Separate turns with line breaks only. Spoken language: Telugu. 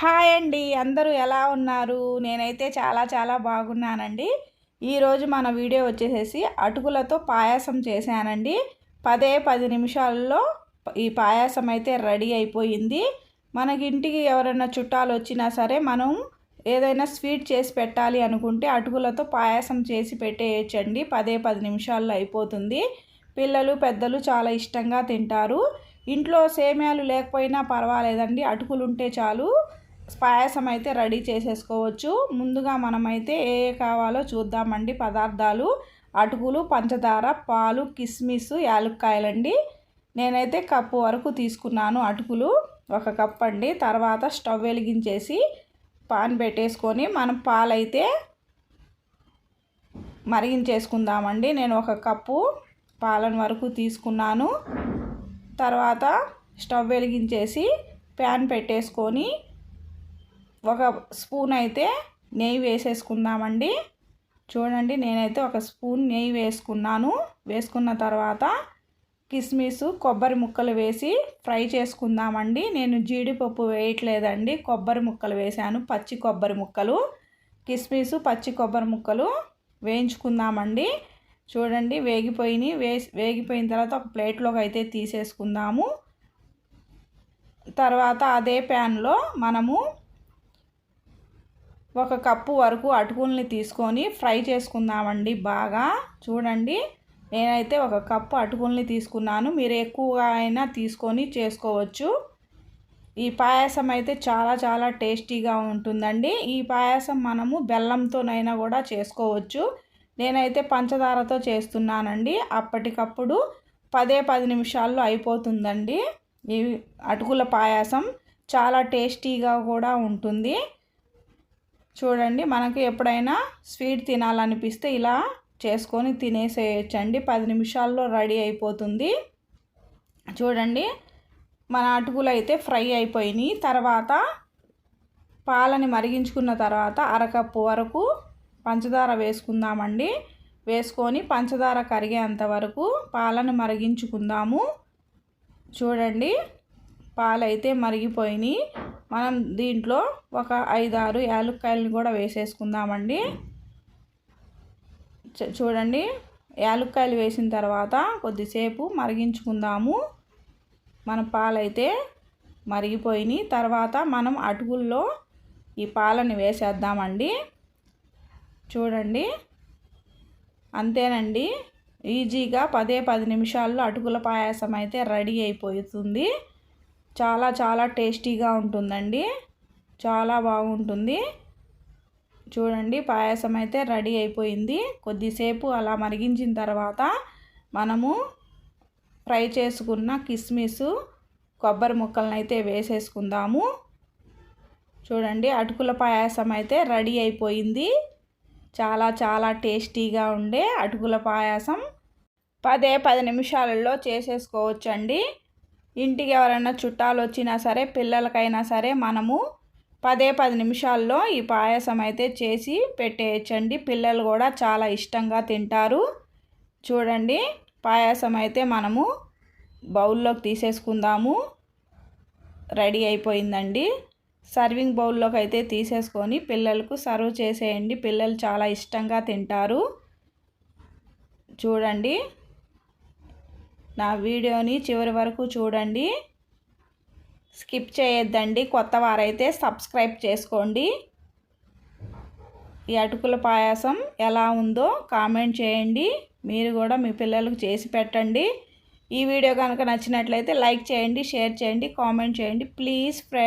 హాయ్ అండి అందరూ ఎలా ఉన్నారు? నేనైతే చాలా చాలా బాగున్నానండి. ఈరోజు మన వీడియో వచ్చేసేసి అటుకులతో పాయాసం చేశానండి. పదే పది నిమిషాల్లో ఈ పాయాసం అయితే రెడీ అయిపోయింది. మనకి ఇంటికి ఎవరైనా చుట్టాలు వచ్చినా సరే మనం ఏదైనా స్వీట్ చేసి పెట్టాలి అనుకుంటే అటుకులతో పాయాసం చేసి పెట్టేయచ్చండి. పదే పది నిమిషాల్లో అయిపోతుంది. పిల్లలు పెద్దలు చాలా ఇష్టంగా తింటారు. ఇంట్లో సేమ్యాలు లేకపోయినా పర్వాలేదండి. అటుకులు ఉంటే చాలు. పాయసం అయితే రెడీ చేసేసుకోవచ్చు. ముందుగా మనమైతే ఏ ఏ కావాలో చూద్దామండి. పదార్థాలు అటుకులు పంచదార పాలు కిస్మిస్ యాలక్కాయలండి. నేనైతే కప్పు వరకు తీసుకున్నాను అటుకులు ఒక కప్ అండి. తర్వాత స్టవ్ వెలిగించేసి పాన్ పెట్టేసుకొని మనం పాలైతే మరిగించేసుకుందామండి. నేను ఒక కప్పు పాలను వరకు తీసుకున్నాను. తర్వాత స్టవ్ వెలిగించేసి ప్యాన్ పెట్టేసుకొని ఒక స్పూన్ అయితే నెయ్యి వేసేసుకుందామండి. చూడండి నేనైతే ఒక స్పూన్ నెయ్యి వేసుకున్నాను. వేసుకున్న తర్వాత కిస్మిస్ కొబ్బరి ముక్కలు వేసి ఫ్రై చేసుకుందామండి. నేను జీడిపప్పు వేయట్లేదండి. కొబ్బరి ముక్కలు వేసాను పచ్చి కొబ్బరి ముక్కలు. కిస్మిస్ పచ్చి కొబ్బరి ముక్కలు వేయించుకుందామండి. చూడండి వేగిపోయి వేసి వేగిపోయిన తర్వాత ఒక ప్లేట్లోకి అయితే తీసేసుకుందాము. తర్వాత అదే ప్యాన్లో మనము ఒక కప్పు వరకు అటుకుల్ని తీసుకొని ఫ్రై చేసుకుందామండి బాగా. చూడండి నేనైతే ఒక కప్పు అటుకుల్ని తీసుకున్నాను. మీరు ఎక్కువగా అయినా తీసుకొని చేసుకోవచ్చు. ఈ పాయసం అయితే చాలా చాలా టేస్టీగా ఉంటుందండి. ఈ పాయసం మనము బెల్లంతోనైనా కూడా చేసుకోవచ్చు. నేనైతే పంచదారతో చేస్తున్నానండి. అప్పటికప్పుడు పదే పది నిమిషాల్లో అయిపోతుందండి ఈ అటుకుల పాయసం. చాలా టేస్టీగా కూడా ఉంటుంది. చూడండి మనకి ఎప్పుడైనా స్వీట్ తినాలనిపిస్తే ఇలా చేసుకొని తినేసేయచ్చండి. పది నిమిషాల్లో రెడీ అయిపోతుంది. చూడండి మన అటుకులు అయితే ఫ్రై అయిపోయినాయి. తర్వాత పాలని మరిగించుకున్న తర్వాత అరకప్పు వరకు పంచదార వేసుకుందామండి. వేసుకొని పంచదార కరిగేంత వరకు పాలను మరిగించుకుందాము. చూడండి పాలైతే మరిగిపోయినాయి. మనం దీంట్లో ఒక ఐదారు యాలుక్కాయలను కూడా వేసేసుకుందామండి. చూడండి. యాలుక్కాయలు వేసిన తర్వాత కొద్దిసేపు మరిగించుకుందాము. మన పాలైతే మరిగిపోయినాయి. తర్వాత మనం అటుకుల్లో ఈ పాలని వేసేద్దామండి. చూడండి. అంతేనండి. ఈజీగా పదే పది నిమిషాల్లో అటుకుల పాయాసం అయితే రెడీ అయిపోతుంది. చాలా చాలా టేస్టీగా ఉంటుందండి. చాలా బాగుంటుంది. చూడండి పాయసం అయితే రెడీ అయిపోయింది. కొద్దిసేపు అలా మరిగించిన తర్వాత మనము ఫ్రై చేసుకున్న కిస్మిస్ కొబ్బరి ముక్కలను అయితే వేసేసుకుందాము. చూడండి అటుకుల పాయసం అయితే రెడీ అయిపోయింది. చాలా చాలా టేస్టీగా ఉండే అటుకుల పాయసం. పదే పది నిమిషాలలో చేసేసుకోవచ్చండి. ఇంటికి ఎవరైనా చుట్టాలు వచ్చినా సరే పిల్లలకైనా సరే మనము పదే పది నిమిషాల్లో ఈ పాయసం అయితే చేసి పెట్టేయచ్చండి. పిల్లలు కూడా చాలా ఇష్టంగా తింటారు. చూడండి పాయసం అయితే మనము బౌల్లోకి తీసేసుకుందాము. రెడీ అయిపోయిందండి. సర్వింగ్ బౌల్లోకి అయితే తీసేసుకొని పిల్లలకు సర్వ్ చేసేయండి. పిల్లలు చాలా ఇష్టంగా తింటారు. చూడండి నా వీడియోని చివరి వరకు చూడండి. స్కిప్ చేయొద్దండి. కొత్త వారైతే సబ్స్క్రైబ్ చేసుకోండి. ఈ అటుకుల పాయాసం ఎలా ఉందో కామెంట్ చేయండి. మీరు కూడా మీ పిల్లలకు చేసి పెట్టండి. ఈ వీడియో కనుక నచ్చినట్లయితే లైక్ చేయండి షేర్ చేయండి కామెంట్ చేయండి. Please friend